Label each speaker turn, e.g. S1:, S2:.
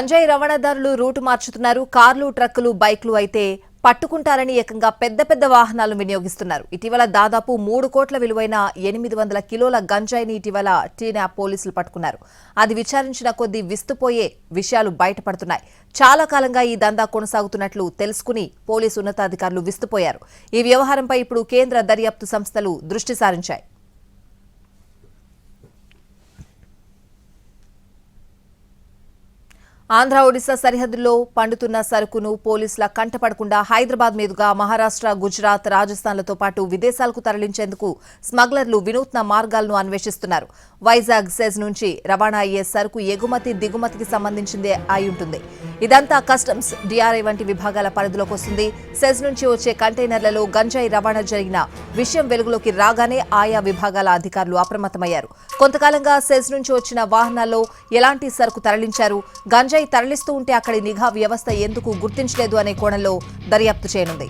S1: గంజాయి రవాణాదారులు రూటు మార్చుతున్నారు. కార్లు ట్రక్కులు బైక్లు అయితే పట్టుకుంటారని ఏకంగా పెద్ద పెద్ద వాహనాలు వినియోగిస్తున్నారు. ఇటీవల దాదాపు మూడు కోట్ల విలువైన ఎనిమిది వందల కిలోల గంజాయిని ఇటీవల టీనా పోలీసులు పట్టుకున్నారు. అది విచారించిన కొద్దీ విస్తుపోయే విషయాలు బయటపడుతున్నాయి. చాలా కాలంగా ఈ దందా కొనసాగుతున్నట్లు తెలుసుకుని పోలీసు ఉన్నతాధికారులు విస్తుపోయారు. ఈ వ్యవహారంపై ఇప్పుడు కేంద్ర దర్యాప్తు సంస్థలు దృష్టి సారించాయి. ఆంధ్ర ఒడిశా సరిహద్దుల్లో పండుతున్న సరుకును పోలీసుల కంటపడకుండా హైదరాబాద్ మీదుగా మహారాష్ట్ర గుజరాత్ రాజస్థాన్లతో పాటు విదేశాలకు తరలించేందుకు స్మగ్లర్లు వినూత్న మార్గాలను అన్వేషిస్తున్నారు. వైజాగ్ సెజ్ నుంచి రవాణా అయ్యే సరుకు ఎగుమతి దిగుమతికి సంబంధించిందే అయి ఉంటుంది. ఇదంతా కస్టమ్స్ డిఆర్ఐ వంటి విభాగాల పరిధిలోకి వస్తుంది. సెజ్ నుంచి వచ్చే కంటైనర్లలో గంజాయి రవాణా జరిగిన విషయం వెలుగులోకి రాగానే ఆయా విభాగాల అధికారులు అప్రమత్తమయ్యారు. కొంతకాలంగా సెజ్ నుంచి వచ్చిన వాహనాల్లో ఎలాంటి సరుకు తరలించారు? గంజాయి తరలిస్తూ ఉంటే అక్కడి నిఘా వ్యవస్థ ఎందుకు గుర్తించలేదు అనే కోణంలో దర్యాప్తు చేయనుంది.